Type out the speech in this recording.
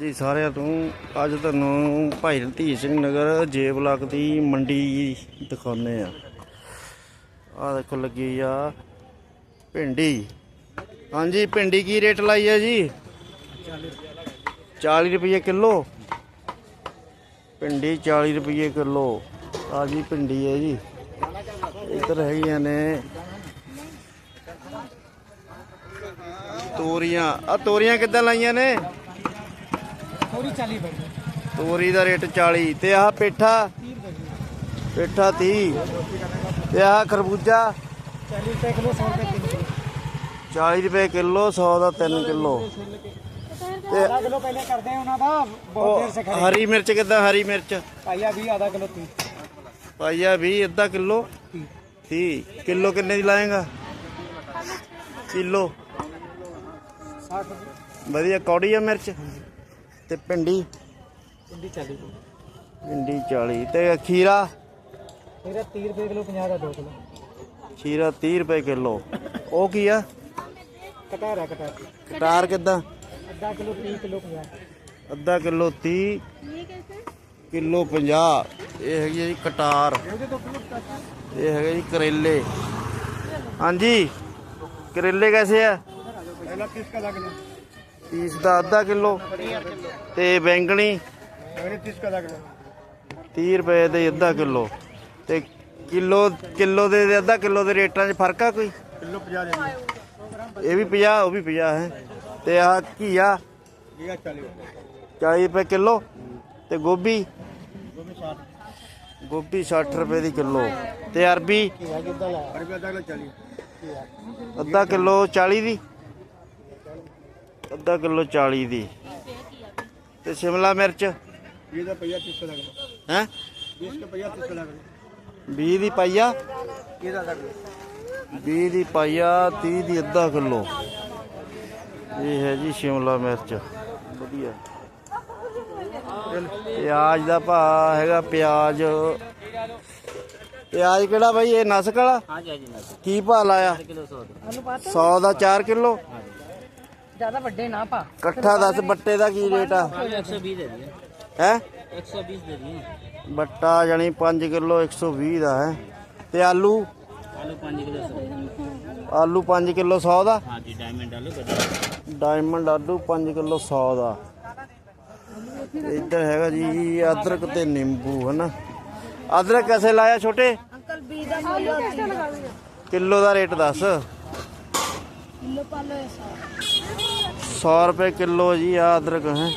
ਜੀ, ਸਾਰਿਆਂ ਤੋਂ ਅੱਜ ਤੁਹਾਨੂੰ ਭਾਈ ਰਣਧੀਰ ਸਿੰਘ ਨਗਰ ਜੇ ਬਲਾਕ ਦੀ ਮੰਡੀ ਦਿਖਾਉਂਦੇ ਆ ਆ ਦੇਖੋ ਲੱਗੀ ਆ ਭਿੰਡੀ। ਹਾਂਜੀ, ਭਿੰਡੀ ਕੀ ਰੇਟ ਲਾਈ ਆ ਜੀ? 40 ਰੁਪਏ ਕਿਲੋ। ਭਿੰਡੀ 40 ਰੁਪਏ ਕਿਲੋ। ਆ ਜੀ ਭਿੰਡੀ ਹੈ ਜੀ। ਇੱਧਰ ਹੈਗੀਆਂ ਨੇ ਤੋਰੀਆਂ। ਆ ਤੋਰੀਆਂ ਕਿੱਦਾਂ ਲਾਈਆਂ ਨੇ? ਤੋਰੀ ਦਾ ਰੇਟ 40 ਤੇ ਆਹ ਪੇਠਾ ਪੇਠਾ 30 ਤੇ ਆਹ ਖਰਬੂਜਾ। 40 ਰੁਪਏ ਕਿਲੋ 100 ਦਾ 3 ਕਿਲੋ। ਤੇ ਆਧਾ ਪਹਿਲੇ ਕਰਦੇ ਆ ਉਹਨਾਂ ਦਾ ਬਹੁਤ ਦੇਰ ਸੇ ਖੜੇ ਹਰੀ ਮਿਰਚ ਕਿਦਾਂ ਹਰੀ ਮਿਰਚ? ਪਾਈਆ 20 ਆਧਾ ਕਿਲੋ 30 ਪਾਈਆ 20 ਅੱਧਾ ਕਿਲੋ? 30 ਕਿਲੋ ਕਿੰਨੇ ਦੀ ਲਾਏਗਾ? ਕਿਲੋ। ਵਧੀਆ ਕੌੜੀ ਆ ਮਿਰਚ? ਤੇ ਭਿੰਡੀ ਭਿੰਡੀ 40 ਭਿੰਡੀ 40 ਤੇ ਖੀਰਾ? ਖੀਰਾ 30 ਰੁਪਏ ਕਿਲੋ 50 ਦਾ 2 ਕਿਲੋ। ਖੀਰਾ 30 ਰੁਪਏ ਕਿਲੋ। ਉਹ ਕੀ ਆ? ਕਟਾਰ ਆ ਕਟਾਰ। ਕਿਦਾਂ? ਅੱਧਾ ਕਿਲੋ 30 ਕਿਲੋ 50 ਅੱਧਾ ਕਿਲੋ 30 ਕਿਲੋ 50 ਇਹ ਹੈਗੀ ਜੀ ਕਟਾਰ। ਇਹ ਹੈਗਾ ਜੀ ਕਰੇਲੇ। ਹਾਂਜੀ। ਕਰੇਲੇ ਕੈਸੇ ਆ? ਪਹਿਲਾਂ ਕਿਸ ਦਾ ਲੱਗਣਾ ਪੀਸ ਦਾ ਅੱਧਾ ਕਿਲੋ ਤੇ ਬੈਂਗਣੀ 30 ਰੁਪਏ ਦੇ ਅੱਧਾ ਕਿਲੋ ਤੇ ਕਿਲੋ ਕਿਲੋ ਦੇ ਅੱਧਾ ਕਿਲੋ ਦੇ ਰੇਟਾਂ 'ਚ ਫ਼ਰਕ ਆ ਕੋਈ? ਇਹ ਵੀ 50 ਉਹ ਵੀ 50 ਹੈ। ਤੇ ਆ? ਘੀਆ 40 ਰੁਪਏ। ਕਿਲੋ ਤੇ ਗੋਭੀ? ਗੋਭੀ 60 ਰੁਪਏ ਦੀ ਕਿਲੋ। ਤੇ ਅਰਬੀ? ਅਰਬੀ ਅੱਧਾ ਕਿਲੋ 40 ਦੀ। ਅੱਧਾ ਕਿਲੋ 40 ਦੀ। ਤੇ ਸ਼ਿਮਲਾ ਮਿਰਚ? ਇਹਦਾ ਪਈਆ 300 ਦਾ। ਕਿਲੋ ਹੈ? 20 ਦੀ ਪਈਆ ਇਹਦਾ ਦਾ। ਦੀ ਪਈਆ? 30 ਦੀ ਅੱਧਾ ਕਿਲੋ। ਇਹ ਹੈ ਜੀ ਸ਼ਿਮਲਾ ਮਿਰਚ। ਵਧੀਆ। ਪਿਆਜ਼ ਦਾ ਭਾਅ ਹੈਗਾ ਪਿਆਜ਼। ਪਿਆਜ਼ ਕਿਹੜਾ ਭਾਈ ਇਹ ਨਸ ਕਾਲਾ ਹਾਂਜੀ ਹਾਂਜੀ ਨਸਕ। ਕੀ ਭਾਅ ਲਾਇਆ? 100 ਦਾ। 4 ਕਿਲੋ? ਜ਼ਿਆਦਾ ਵੱਡੇ ਨਾ ਪਾ। ਇਕੱਠਾ ਦੱਸ ਬੱਟੇ ਦਾ ਕੀ ਰੇਟ ਆ? 120 ਦੇ ਦਿਓ ਹੈ? 120 ਦੇ ਦਿਓ। ਬੱਟਾ ਜਾਨੀ 5 ਕਿਲੋ 120 ਦਾ ਹੈ। ਤੇ ਆਲੂ? ਆਲੂ 5 ਕਿਲੋ ਆਲੂ 5 ਕਿਲੋ 100 ਦਾ? ਹਾਂਜੀ ਡਾਇਮੰਡ ਆਲੂ ਡਾਇਮੰਡ ਆਲੂ 5 ਕਿਲੋ 100 ਦਾ। ਇੱਧਰ ਹੈਗਾ ਜੀ ਅਦਰਕ ਤੇ ਨਿੰਬੂ ਹਨਾ? ਅਦਰਕ ਕਿਵੇਂ ਲਾਇਆ ਛੋਟੇ? ਅੰਕਲ 20 ਦਾ ਕਿਲੋ ਦਾ ਰੇਟ ਦੱਸ। 100 ਰੁਪਏ ਕਿਲੋ ਜੀ ਆ ਅਦਰਕ ਹੈ।